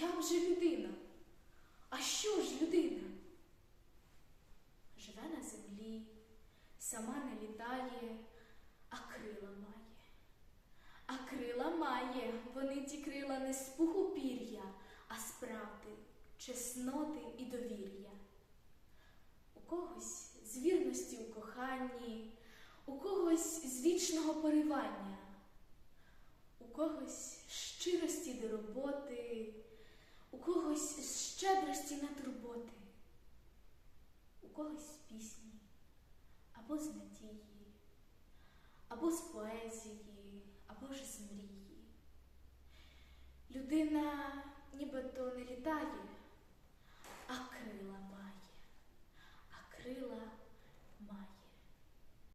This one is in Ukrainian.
Як же людина? А що ж людина? Живе на землі, сама не літає, а крила має. А крила має, вони ті крила не з пуху пір'я, а з правди, чесноти і довір'я. У когось з вірності у коханні, у когось з вічного поривання, у когось щирості до роботи, у когось з щедрості на турботи, у когось з пісні, або з надії, або з поезії, або ж з мрії. Людина нібито не літає,